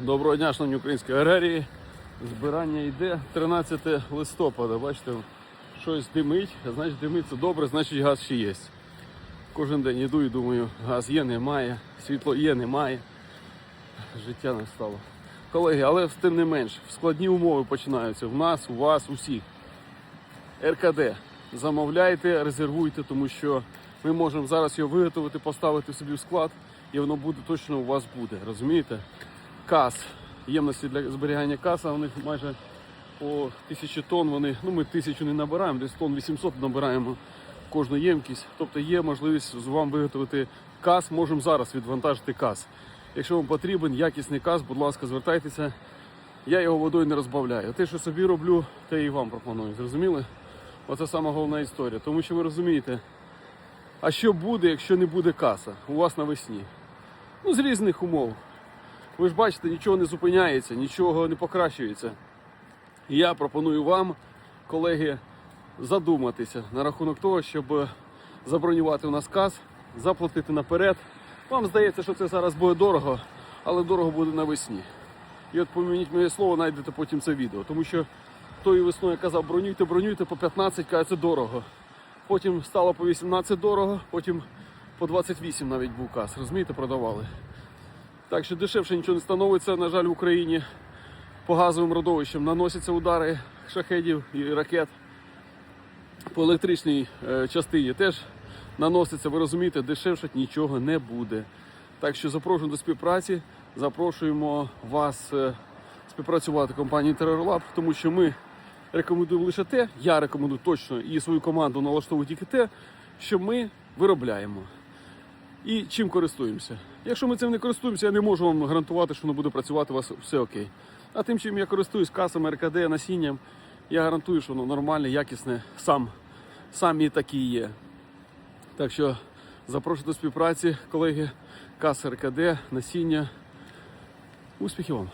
Доброго дня, шановні українські аграрії. Збирання йде 13 листопада. Бачите, щось димить, значить димить це добре, значить газ ще є. Кожен день йду і думаю, газ є, немає, світло є, немає. Життя настало. Колеги, але тим не менш, складні умови починаються в нас, у вас, усіх. РКД. Замовляйте, резервуйте, тому що ми можемо зараз його виготовити, поставити собі в склад, і воно буде точно у вас буде. Розумієте? Кас. Ємності для зберігання каса, у них майже по тисячі тонн. Вони, ну ми тисячу не набираємо, десь тонн 800 набираємо кожну ємкість. Тобто є можливість вам виготовити кас. Можемо зараз відвантажити кас. Якщо вам потрібен якісний кас, будь ласка, звертайтеся. Я його водою не розбавляю. Те, що собі роблю, те і вам пропоную. Зрозуміли? Оце сама головна історія. Тому що ви розумієте, а що буде, якщо не буде каса у вас навесні? Ну, з різних умов. Ви ж бачите, нічого не зупиняється, нічого не покращується. І я пропоную вам, колеги, задуматися на рахунок того, щоб забронювати у нас каз, заплатити наперед. Вам здається, що це зараз буде дорого, але дорого буде навесні. І от помініть моє слово, знайдете потім це відео. Тому що тою весною казав, бронюйте, бронюйте по 15, каже, це дорого. Потім стало по 18 дорого, потім по 28 навіть був каз. Розумієте, продавали. Так що дешевше нічого не становиться, на жаль, в Україні. По газовим родовищам наносяться удари шахедів і ракет. По електричній е, частині теж наноситься, ви розумієте, дешевше нічого не буде. Так що запрошуємо до співпраці, запрошуємо вас е, співпрацювати компанії TerrorLab, тому що ми рекомендуємо лише те, я рекомендую точно і свою команду налаштовую тільки те, що ми виробляємо і чим користуємося. Якщо ми цим не користуємося, я не можу вам гарантувати, що воно буде працювати у вас все окей. А тим, чим я користуюсь касами, РКД, насінням, я гарантую, що воно нормальне, якісне, сам, самі такі є. Так що запрошую до співпраці, колеги, каса РКД, насіння. Успіхів вам!